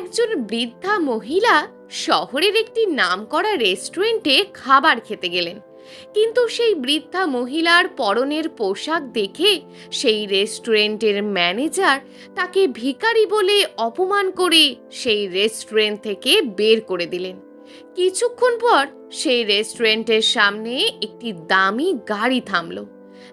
একজন বৃদ্ধা মহিলা শহরের একটি নামকরা রেস্টুরেন্টে খাবার খেতে গেলেন। কিন্তু সেই বৃদ্ধা মহিলার পরনের পোশাক দেখে সেই রেস্টুরেন্টের ম্যানেজার তাকে ভিখারি বলে অপমান করে সেই রেস্টুরেন্ট থেকে বের করে দিলেন। কিছুক্ষণ পর সেই রেস্টুরেন্টের সামনে একটি দামি গাড়ি থামল।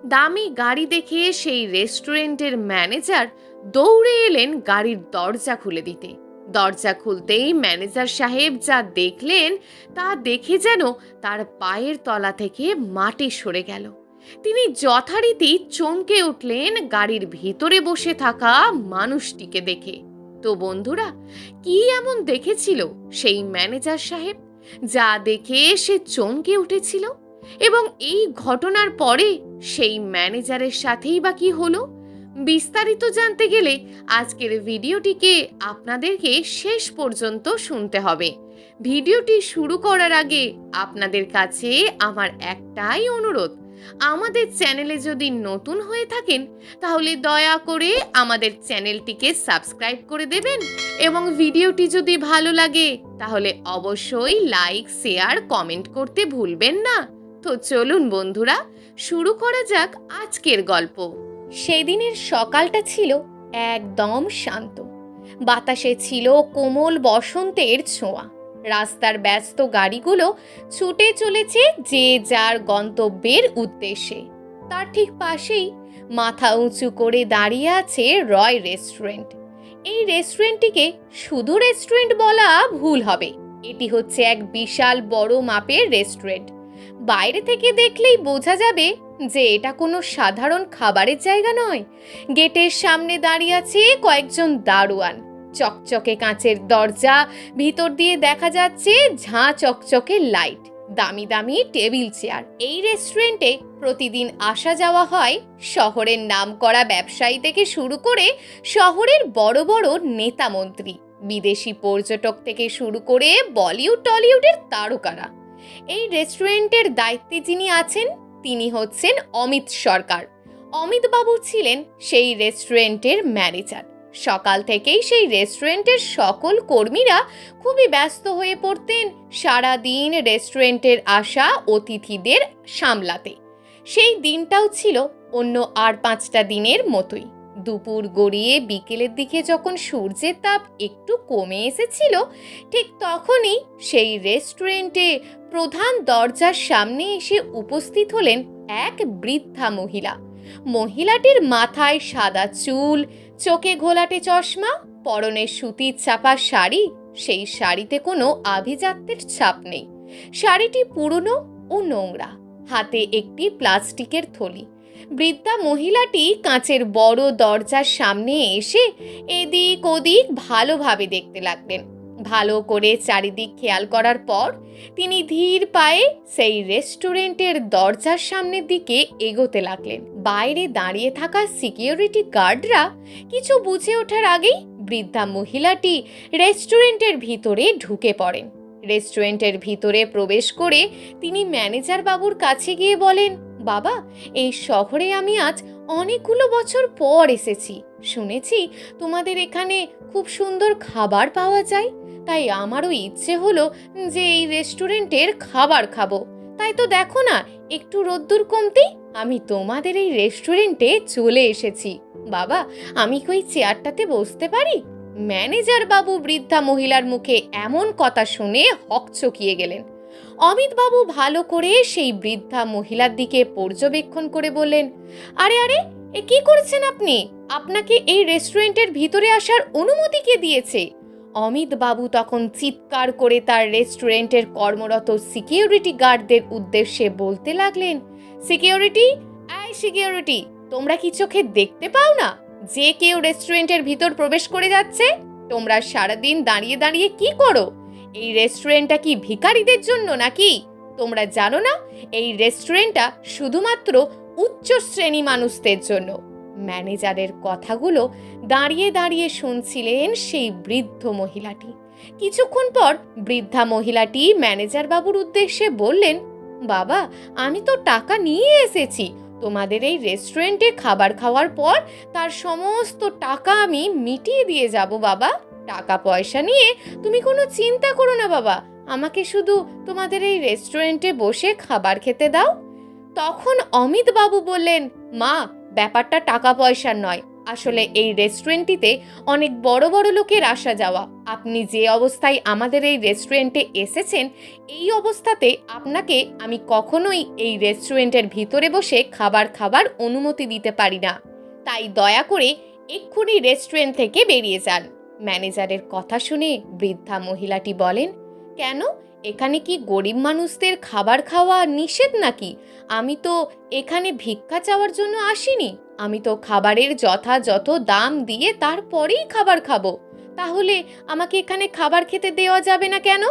দামি গাড়ি দেখে সেই রেস্টুরেন্টের ম্যানেজার দৌড়ে এলেন গাড়ির দরজা খুলে দিতে। দরজা খুলতেই ম্যানেজার সাহেব যা দেখলেন, তা দেখে যেন তার পায়ের তলা থেকে মাটি সরে গেল। তিনি যথারীতি চমকে উঠলেন গাড়ির ভিতরে বসে থাকা মানুষটিকে দেখে। তো বন্ধুরা, কি এমন দেখেছিল সেই ম্যানেজার সাহেব? যা দেখে সে চমকে উঠেছিল? এবং এই ঘটনার পরে সেই ম্যানেজারের সাথেই বা কি হলো? বিস্তারিত জানতে গেলে আজকের ভিডিওটিকে আপনাদেরকে শেষ পর্যন্ত শুনতে হবে। ভিডিওটি শুরু করার আগে আপনাদের কাছে আমার একটাই অনুরোধ। আমাদের চ্যানেলে যদি নতুন হয়ে থাকেন, তাহলে দয়া করে আমাদের চ্যানেলটিকে সাবস্ক্রাইব করে দেবেন এবং ভিডিওটি যদি ভালো লাগে, তাহলে অবশ্যই লাইক, শেয়ার, কমেন্ট করতে ভুলবেন না। তো চলুন বন্ধুরা, শুরু করা যাক আজকের গল্প। সেদিনের সকালটা ছিল একদম শান্ত। বাতাসে ছিল কোমল বসন্তের ছোঁয়া। রাস্তার ব্যস্ত গাড়িগুলো ছুটে চলেছে যে যার গন্তব্যের উদ্দেশ্যে। তার ঠিক পাশেই মাথা উঁচু করে দাঁড়িয়ে আছে রয় রেস্টুরেন্ট। এই রেস্টুরেন্টটিকে শুধু রেস্টুরেন্ট বলা ভুল হবে। এটি হচ্ছে এক বিশাল বড় মাপের রেস্টুরেন্ট। বাইরে থেকে দেখলেই বোঝা যাবে যে এটা কোনো সাধারণ খাবারের জায়গা নয়। গেটের সামনে দাঁড়িয়ে আছে কয়েকজন দারোয়ান। চকচকে কাঁচের দরজা, ভিতর দিয়ে দেখা যাচ্ছে ঝাঁ চকচকে লাইট, দামি দামি টেবিল চেয়ার। এই রেস্টুরেন্টে প্রতিদিন আসা যাওয়া হয় শহরের নামকরা ব্যবসায়ী থেকে শুরু করে শহরের বড় বড় নেতা মন্ত্রী, বিদেশি পর্যটক থেকে শুরু করে বলিউড টলিউডের তারকারা। এই রেস্টুরেন্টের দায়িত্বে যিনি আছেন, তিনি হচ্ছেন অমিত সরকার। অমিত বাবু ছিলেন সেই রেস্টুরেন্টের ম্যানেজার সকাল থেকেই সেই রেস্টুরেন্টের সকল কর্মীরা খুবই ব্যস্ত হয়ে পড়তেন সারা দিন রেস্টুরেন্টের আসা অতিথিদের সামলাতে। সেই দিনটাও ছিল অন্য আর পাঁচটা দিনের মতোই। দুপুর গড়িয়ে বিকেলের দিকে যখন সূর্যের তাপ একটু কমে এসেছিল, ঠিক তখনই সেই রেস্টুরেন্টে প্রধান দরজার সামনে এসে উপস্থিত হলেন এক বৃদ্ধা মহিলা। মহিলাটির মাথায় সাদা চুল, চোখে ঘোলাটে চশমা, পরনে সুতির চাপা শাড়ি, সেই শাড়িতে কোনো আভিজাত্যের ছাপ নেই। শাড়িটি পুরনো ও নোংরা, হাতে একটি প্লাস্টিকের থলি। বৃদ্ধা মহিলাটি কাঁচের বড় দরজার সামনে এসে এদিক ওদিক ভালোভাবে দেখতে লাগলেন। ভালো করে চারিদিক খেয়াল করার পর তিনি ধীর পায়ে সেই রেস্টুরেন্টের দরজার সামনের দিকে এগোতে লাগলেন। বাইরে দাঁড়িয়ে থাকা সিকিউরিটি গার্ডরা কিছু বুঝে ওঠার আগেই বৃদ্ধা মহিলাটি রেস্টুরেন্টের ভিতরে ঢুকে পড়েন। রেস্টুরেন্টের ভিতরে প্রবেশ করে তিনি ম্যানেজার বাবুর কাছে গিয়ে বলেন, বাবা, এই শহরে আমি আজ অনেকগুলো বছর পর এসেছি। শুনেছি তোমাদের এখানে খুব সুন্দর খাবার পাওয়া যায়। তাই আমারও ইচ্ছে হলো যে এই রেস্টুরেন্টের খাবার খাব। তাই তো দেখো না, একটু রোদ্দুর কমতেই আমি তোমাদের এই রেস্টুরেন্টে চলে এসেছি। বাবা, আমি কি ওই চেয়ারটাতে বসতে পারি? ম্যানেজার বাবু বৃদ্ধা মহিলার মুখে এমন কথা শুনে হকচকিয়ে গেলেন। অমিত বাবু ভালো করে সেই বৃদ্ধা মহিলার দিকে পর্যবেক্ষণ করে বললেন, আরে আরে, এ কি করছেন আপনি? আপনাকে এই রেস্টুরেন্টের ভিতরে আসার অনুমতি কে দিয়েছে? অমিত বাবু তখন চিৎকার করে তার রেস্টুরেন্টের কর্মরত সিকিউরিটি গার্ডদের উদ্দেশ্যে বলতে লাগলেন, সিকিউরিটি? আই সিকিউরিটি, তোমরা কি চোখে দেখতে পাও না যে কেউ রেস্টুরেন্টের ভিতর প্রবেশ করে যাচ্ছে? তোমরা সারাদিন দাঁড়িয়ে দাঁড়িয়ে কি করো? এই রেস্টুরেন্টটা কি ভিখারিদের জন্য নাকি? তোমরা জানো না, এই রেস্টুরেন্টটা শুধুমাত্র উচ্চ শ্রেণি মানুষদের জন্য। ম্যানেজারের কথাগুলো দাঁড়িয়ে দাঁড়িয়ে শুনছিলেন সেই বৃদ্ধ মহিলাটি। কিছুক্ষণ পর বৃদ্ধা মহিলাটি ম্যানেজার বাবুর উদ্দেশ্যে বললেন, বাবা, আমি তো টাকা নিয়ে এসেছি। তোমাদের এই রেস্টুরেন্টে খাবার খাওয়ার পর তার সমস্ত টাকা আমি মিটিয়ে দিয়ে যাব, বাবা। টাকা পয়সা নিয়ে তুমি কোনো চিন্তা করো না, বাবা। আমাকে শুধু তোমাদের এই রেস্টুরেন্টে বসে খাবার খেতে দাও। তখন অমিত বাবু বললেন, মা ব্যাপারটা টাকা পয়সার নয়। আসলে এই রেস্টুরেন্টটিতে অনেক বড় বড় লোকের আসা যাওয়া। আপনি যে অবস্থায় আমাদের এই রেস্টুরেন্টে এসেছেন, এই অবস্থাতে আপনাকে আমি কখনোই এই রেস্টুরেন্টের ভিতরে বসে খাবার খাবার অনুমতি দিতে পারি না। তাই দয়া করে এক্ষুনি রেস্টুরেন্ট থেকে বেরিয়ে যান। ম্যানেজারের কথা শুনে বৃদ্ধা মহিলাটি বলেন কেন? এখানে কি গরিব মানুষদের খাবার খাওয়া নিষেধ নাকি? আমি তো এখানে ভিক্ষা চাওয়ার জন্য আসিনি। আমি তো খাবারের যথাযথ দাম দিয়ে তারপরেই খাবার খাব। তাহলে আমাকে এখানে খাবার খেতে দেওয়া যাবে না কেন?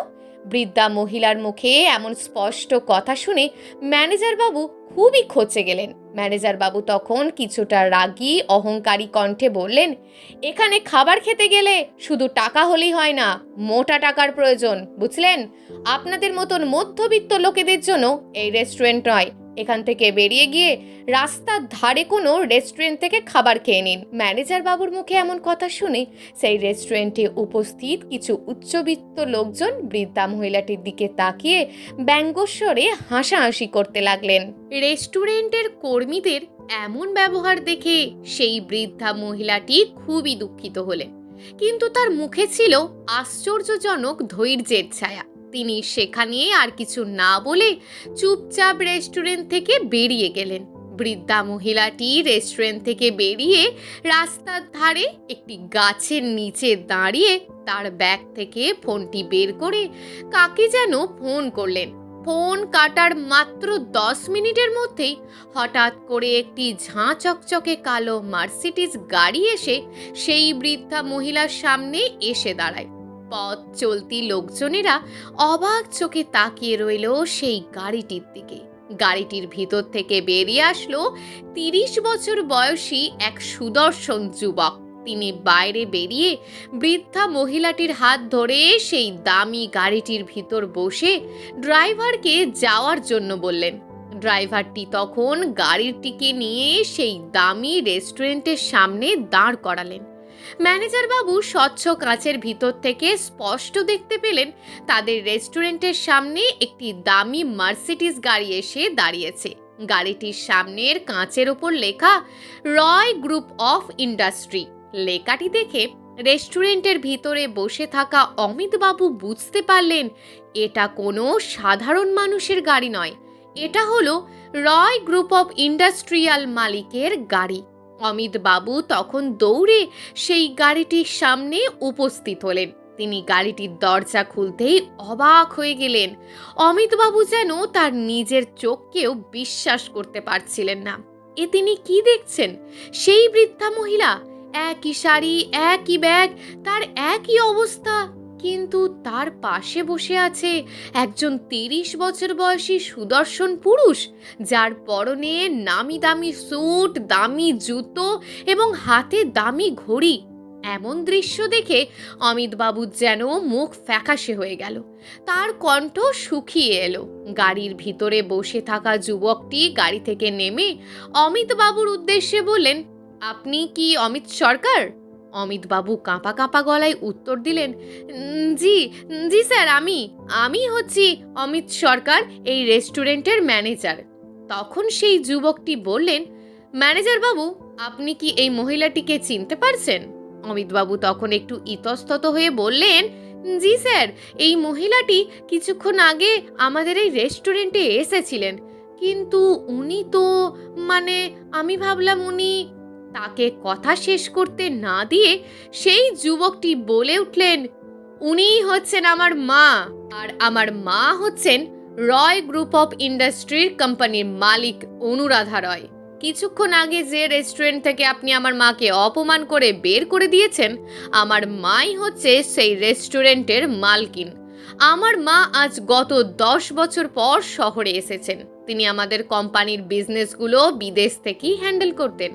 বৃদ্ধা মহিলার মুখে এমন স্পষ্ট কথা শুনে ম্যানেজার বাবু খুবই খচে গেলেন। ম্যানেজার বাবু তখন কিছুটা রাগি, অহংকারী কণ্ঠে বললেন, এখানে খাবার খেতে গেলে শুধু টাকা হলেই হয় না, মোটা টাকার প্রয়োজন, বুঝলেন? আপনাদের মতন মধ্যবিত্ত লোকেদের জন্য এই রেস্টুরেন্ট নয় এখান থেকে বেরিয়ে গিয়ে রাস্তার ধারে কোনো রেস্টুরেন্ট থেকে খাবার খেয়ে নিন। ম্যানেজার বাবুর মুখে এমন কথা শুনে সেই রেস্টুরেন্টে উপস্থিত কিছু উচ্চবিত্ত লোকজন বৃদ্ধা মহিলাটির দিকে তাকিয়ে ব্যঙ্গস্বরে হাসাহাসি করতে লাগলেন। রেস্টুরেন্টের কর্মীদের এমন ব্যবহার দেখে সেই বৃদ্ধা মহিলাটি খুবই দুঃখিত হলেন। কিন্তু তার মুখে ছিল আশ্চর্যজনক ধৈর্যের ছায়া। তিনি সেখানে আর কিছু না বলে চুপচাপ রেস্টুরেন্ট থেকে বেরিয়ে গেলেন। বৃদ্ধা মহিলাটি রেস্টুরেন্ট থেকে বেরিয়ে রাস্তার ধারে একটি গাছের নিচে দাঁড়িয়ে তার ব্যাগ থেকে ফোনটি বের করে কাকে যেন ফোন করলেন। ফোন কাটার মাত্র দশ মিনিটের মধ্যেই হঠাৎ করে একটি ঝাঁ চকচকে কালো মার্সিডিজ গাড়ি এসে সেই বৃদ্ধা মহিলার সামনে এসে দাঁড়ায়। পথ চলতি লোকজনেরা অবাক চোখে তাকিয়ে রইল সেই গাড়িটির দিকে। গাড়িটির ভিতর থেকে বেরিয়ে আসলো তিরিশ বছর বয়সী এক সুদর্শন যুবক। তিনি বাইরে বেরিয়ে বৃদ্ধা মহিলাটির হাত ধরে সেই দামি গাড়িটির ভিতর বসে ড্রাইভারকে যাওয়ার জন্য বললেন। ড্রাইভারটি তখন গাড়িটিকে নিয়ে সেই দামি রেস্টুরেন্টের সামনে দাঁড় করালেন। ম্যানেজার বাবু স্বচ্ছ কাঁচের ভিতর থেকে স্পষ্ট দেখতে পেলেন তাদের রেস্টুরেন্টের সামনে একটি দামি মার্সিডিস গাড়ি এসে দাঁড়িয়েছে। গাড়িটির সামনের কাঁচের ওপর লেখা, রয় গ্রুপ অফ ইন্ডাস্ট্রি লেখাটি দেখে রেস্টুরেন্টের ভিতরে বসে থাকা অমিতবাবু বুঝতে পারলেন, এটা কোনো সাধারণ মানুষের গাড়ি নয়। এটা হলো রয় গ্রুপ অফ ইন্ডাস্ট্রিয়াল মালিকের গাড়ি। অমিত বাবু তখন দৌড়ে সেই গাড়িটির সামনে উপস্থিত হলেন। তিনি গাড়িটির দরজা খুলতেই অবাক হয়ে গেলেন। অমিতবাবু যেন তার নিজের চোখকেও বিশ্বাস করতে পারছিলেন না। এ তিনি কি দেখছেন? সেই বৃদ্ধা মহিলা? একই শাড়ি, একই ব্যাগ, তার একই অবস্থা। কিন্তু তার পাশে বসে আছে একজন তিরিশ বছর বয়সী সুদর্শন পুরুষ, যার পরনে নামি দামি স্যুট, দামি জুতো এবং হাতে দামি ঘড়ি। এমন দৃশ্য দেখে অমিতবাবুর যেন মুখ ফ্যাকাশে হয়ে গেল। তার কণ্ঠ শুকিয়ে এলো। গাড়ির ভিতরে বসে থাকা যুবকটি গাড়ি থেকে নেমে অমিতবাবুর উদ্দেশ্যে বললেন, আপনি কি অমিত সরকার? অমিতবাবু কাঁপা কাঁপা গলায় উত্তর দিলেন জি জি স্যার, আমি আমি হচ্ছি অমিত সরকার, এই রেস্টুরেন্টের ম্যানেজার। তখন সেই যুবকটি বললেন, ম্যানেজার বাবু, আপনি কি এই মহিলাটিকে চিনতে পারছেন? অমিতবাবু তখন একটু ইতস্তত হয়ে বললেন, জি স্যার, এই মহিলাটি কিছুক্ষণ আগে আমাদের এই রেস্টুরেন্টে এসেছিলেন, কিন্তু উনি তো মানে আমি ভাবলাম উনি তাকে কথা শেষ করতে না দিয়ে সেই যুবকটি বলে উঠলেন, উনিই হচ্ছেন আমার মা, আর আমার মা হচ্ছেন রয় গ্রুপ অফ ইন্ডাস্ট্রির কোম্পানির মালিক অনুরাধা রয়। কিছুক্ষণ আগে যে রেস্টুরেন্ট থেকে আপনি আমার মাকে অপমান করে বের করে দিয়েছেন, আমার মাই হচ্ছে সেই রেস্টুরেন্টের মালকিন। আমার মা আজ গত দশ বছর পর শহরে এসেছেন। তিনি আমাদের কোম্পানির বিজনেসগুলো বিদেশ থেকেই হ্যান্ডেল করতেন।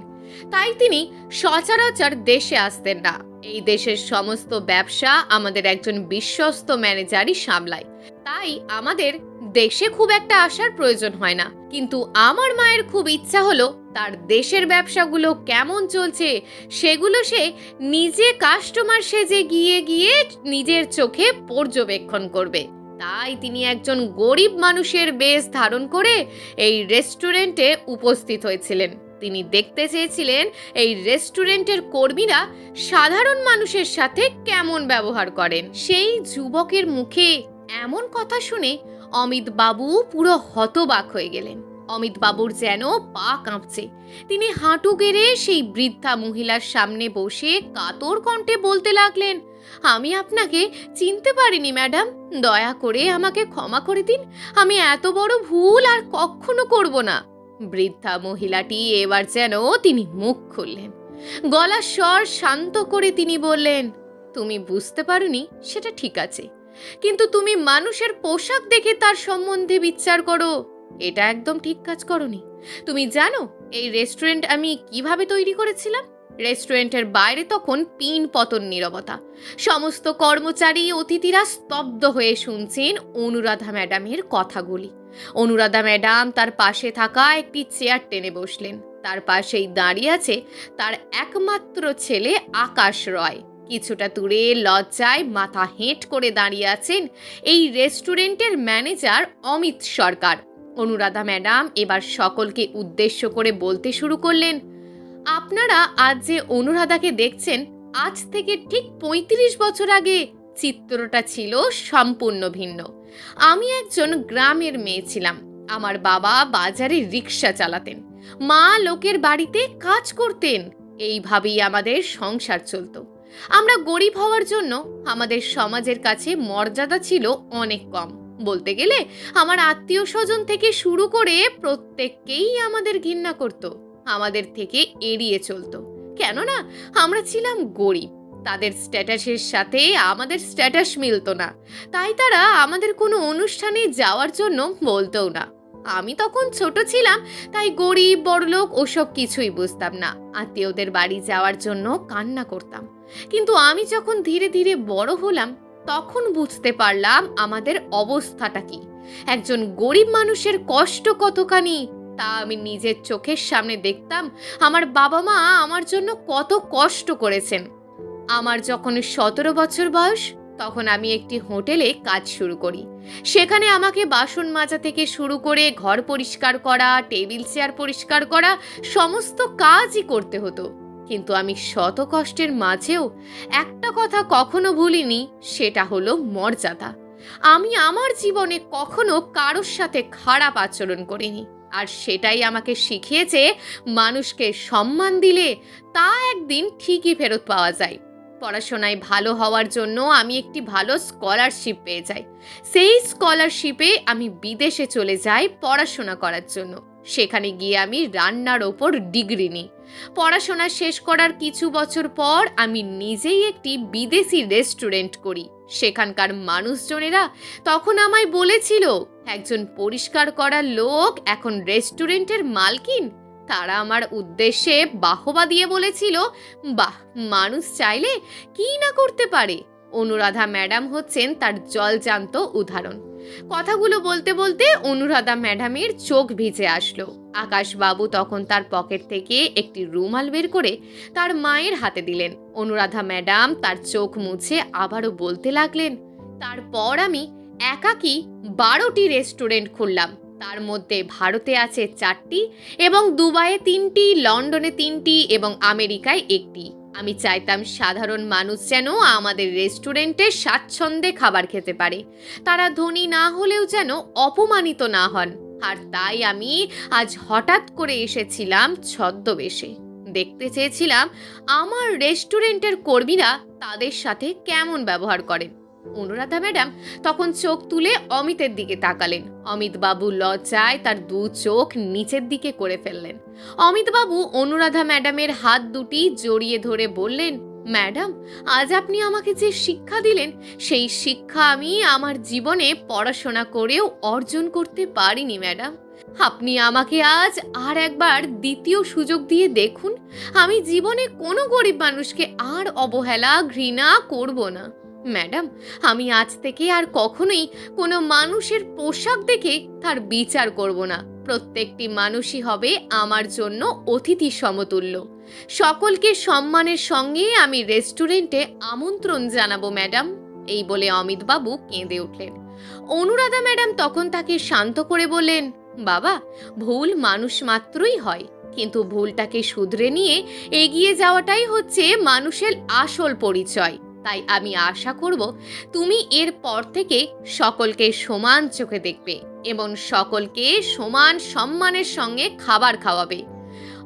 তাই তিনি সচরাচর দেশে আসতেন না। এই দেশের সমস্ত ব্যবসা আমাদের একজন বিশ্বস্ত ম্যানেজারই সামলায়। তাই আমাদের দেশে খুব একটা আসার প্রয়োজন হয় না। কিন্তু আমার মায়ের খুব ইচ্ছা হলো তার দেশের ব্যবসাগুলো কেমন চলছে সেগুলো সে নিজে কাস্টমার সেজে গিয়ে গিয়ে নিজের চোখে পর্যবেক্ষণ করবে। তাই তিনি একজন গরিব মানুষের বেশ ধারণ করে এই রেস্টুরেন্টে উপস্থিত হয়েছিলেন। তিনি দেখতে চেয়েছিলেন এই রেস্টুরেন্টের কর্মীরা সাধারণ মানুষের সাথে কেমন ব্যবহার করেন। সেই যুবকের মুখে এমন কথা শুনে অমিত বাবু পুরো হতবাক হয়ে গেলেন। অমিত বাবুর যেন পা কাঁপছে। তিনি হাঁটু গেড়ে সেই বৃদ্ধা মহিলার সামনে বসে কাতর কণ্ঠে বলতে লাগলেন, আমি আপনাকে চিনতে পারিনি, ম্যাডাম। দয়া করে আমাকে ক্ষমা করে দিন। আমি এত বড় ভুল আর কখনো করব না। বৃদ্ধা মহিলাটি এবার যেন তিনি মুখ খুললেন। গলার স্বর শান্ত করে তিনি বললেন, তুমি বুঝতে পারোনি, সেটা ঠিক আছে। কিন্তু তুমি মানুষের পোশাক দেখে তার সম্বন্ধে বিচার করো। এটা একদম ঠিক কাজ করনি। তুমি জানো, এই রেস্টুরেন্ট আমি কীভাবে তৈরি করেছিলাম? রেস্টুরেন্টের বাইরে তখন পিন পতন নিরবতা। সমস্ত কর্মচারী অতিথিরা স্তব্ধ হয়ে শুনছেন অনুরাধা ম্যাডামের কথাগুলি। অনুরাধা ম্যাডাম তার পাশে থাকা একটি চেয়ার টেনে বসলেন। তার পাশেই দাঁড়িয়ে আছে তার একমাত্র ছেলে আকাশ রয়। কিছুটা দূরে লজ্জায় মাথা হেঁট করে দাঁড়িয়ে আছেন এই রেস্টুরেন্টের ম্যানেজার অমিত সরকার। অনুরাধা ম্যাডাম এবার সকলকে উদ্দেশ্য করে বলতে শুরু করলেন, আপনারা আজ যে অনুরাধাকে দেখছেন, আজ থেকে ঠিক পঁয়ত্রিশ বছর আগে চিত্রটা ছিল সম্পূর্ণ ভিন্ন। আমি একজন গ্রামের মেয়ে ছিলাম। আমার বাবা বাজারে রিক্সা চালাতেন। মা লোকের বাড়িতে কাজ করতেন। এইভাবেই আমাদের সংসার চলতো। আমরা গরিব হওয়ার জন্য আমাদের সমাজের কাছে মর্যাদা ছিল অনেক কম। বলতে গেলে আমার আত্মীয় স্বজন থেকে শুরু করে প্রত্যেককেই আমাদের ঘৃণা করত। আমাদের থেকে এড়িয়ে চলতো। কেননা আমরা ছিলাম গরিব। তাদের স্ট্যাটাসের সাথে আমাদের স্ট্যাটাস মিলতো না। তাই তারা আমাদের কোনো অনুষ্ঠানে যাওয়ার জন্য বলতো না। আমি তখন ছোট ছিলাম, তাই গরিব, বড়লোক ওসব কিছুই বুঝতাম না। আত্মীয়দের বাড়ি যাওয়ার জন্য কান্না করতাম। কিন্তু আমি যখন ধীরে ধীরে বড় হলাম, তখন বুঝতে পারলাম আমাদের অবস্থাটা কি। একজন গরিব মানুষের কষ্ট কতখানি, তা আমি নিজের চোখের সামনে দেখতাম। আমার বাবা মা আমার জন্য কত কষ্ট করেছেন। আমার যখন সতেরো বছর বয়স, তখন আমি একটি হোটেলে কাজ শুরু করি। সেখানে আমাকে বাসন মাজা থেকে শুরু করে ঘর পরিষ্কার করা, টেবিল চেয়ার পরিষ্কার করা, সমস্ত কাজই করতে হতো। কিন্তু আমি শত কষ্টের মাঝেও একটা কথা কখনো ভুলিনি, সেটা হলো মর্যাদা। আমি আমার জীবনে কখনো কারোর সাথে খারাপ আচরণ করিনি। আর সেটাই আমাকে শিখিয়েছে, মানুষকে সম্মান দিলে তা একদিন ঠিকই ফেরত পাওয়া যায়। পড়াশোনায় ভালো হওয়ার জন্য আমি একটি ভালো স্কলারশিপ পেয়ে যাই। সেই স্কলারশিপে আমি বিদেশে চলে যাই পড়াশোনা করার জন্য। সেখানে গিয়ে আমি রান্নার ওপর ডিগ্রি নিই। পড়াশোনা শেষ করার কিছু বছর পর আমি নিজেই একটি বিদেশি রেস্টুরেন্ট করি। সেখানকার মানুষজনেরা তখন আমায় বলেছিল, একজন পরিষ্কার করার লোক এখন রেস্টুরেন্টের মালকিন তারা আমার উদ্দেশ্যে বাহবা দিয়ে বলেছিল, বাহ, মানুষ চাইলে কি না করতে পারে? অনুরাধা ম্যাডাম হচ্ছেন তার জলজান্ত উদাহরণ। কথাগুলো বলতে বলতে অনুরাধা ম্যাডামের চোখ ভিজে আসলো। আকাশবাবু তখন তার পকেট থেকে একটি রুমাল বের করে তার মায়ের হাতে দিলেন। অনুরাধা ম্যাডাম তার চোখ মুছে আবারও বলতে লাগলেন, তারপর আমি একাকি বারোটি রেস্টুরেন্ট খুললাম। তার মধ্যে ভারতে আছে চারটি এবং দুবাইয়ে তিনটি, লন্ডনে তিনটি এবং আমেরিকায় একটি। আমি চাইতাম সাধারণ মানুষ যেন আমাদের রেস্টুরেন্টে স্বাচ্ছন্দ্যে খাবার খেতে পারে। তারা ধনী না হলেও যেন অপমানিত না হন। আর তাই আমি আজ হঠাৎ করে এসেছিলাম ছদ্মবেশে। দেখতে চেয়েছিলাম, আমার রেস্টুরেন্টের কর্মীরা তাদের সাথে কেমন ব্যবহার করেন। অনুরাধা ম্যাডাম তখন চোখ তুলে অমিতের দিকে তাকালেন। অমিতবাবু লজ্জায় তার দু চোখ নিচের দিকে করে ফেললেন। অমিতবাবু অনুরাধা ম্যাডামের হাত দুটি জড়িয়ে ধরে বললেন, ম্যাডাম, আজ আপনি আমাকে যে শিক্ষা দিলেন, সেই শিক্ষা আমি আমার জীবনে পড়াশোনা করেও অর্জন করতে পারিনি, ম্যাডাম। আপনি আমাকে আজ আর একবার দ্বিতীয় সুযোগ দিয়ে দেখুন, আমি জীবনে কোনো গরিব মানুষকে আর অবহেলা ঘৃণা করব না। ম্যাডাম, আমি আজ থেকে আর কখনোই কোনো মানুষের পোশাক দেখে তার বিচার করব না। প্রত্যেকটি মানুষই হবে আমার জন্য অতিথি সমতুল্য। সকলকে সম্মানের সঙ্গে আমি রেস্টুরেন্টে আমন্ত্রণ জানাব, ম্যাডাম। এই বলে অমিতবাবু কেঁদে উঠলেন। অনুরাধা ম্যাডাম তখন তাকে শান্ত করে বললেন, বাবা, ভুল মানুষ মাত্রই হয়। কিন্তু ভুলটাকে শুধরে নিয়ে এগিয়ে যাওয়াটাই হচ্ছে মানুষের আসল পরিচয়। তাই আমি আশা করব তুমি এর পর থেকে সকলকে সমান চোখে দেখবে এবং সকলকে সমান সম্মানের সঙ্গে খাবার খাওয়াবে।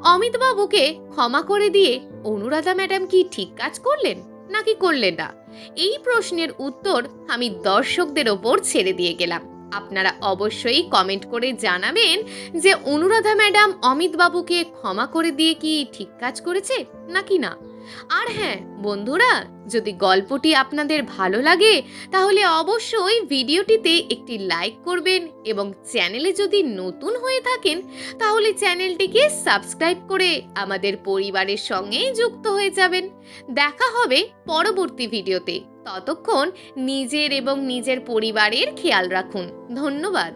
অমিতবাবুকে ক্ষমা করে দিয়ে, অনুরাধা ম্যাডাম কি ঠিক কাজ করলেন নাকি করলেন না? এই প্রশ্নের উত্তর আমি দর্শকদের ওপর ছেড়ে দিয়ে গেলাম। আপনারা অবশ্যই কমেন্ট করে জানাবেন যে, অনুরাধা ম্যাডাম অমিতবাবুকে ক্ষমা করে দিয়ে কি ঠিক কাজ করেছে নাকি না? আর হ্যাঁ বন্ধুরা, যদি গল্পটি আপনাদের ভালো লাগে, তাহলে অবশ্যই ভিডিওটিতে একটি লাইক করবেন এবং চ্যানেলে যদি নতুন হয়ে থাকেন, তাহলে চ্যানেলটিকে সাবস্ক্রাইব করে আমাদের পরিবারের সঙ্গে যুক্ত হয়ে যাবেন। দেখা হবে পরবর্তী ভিডিওতে। ততক্ষণ নিজের এবং নিজের পরিবারের খেয়াল রাখুন। ধন্যবাদ।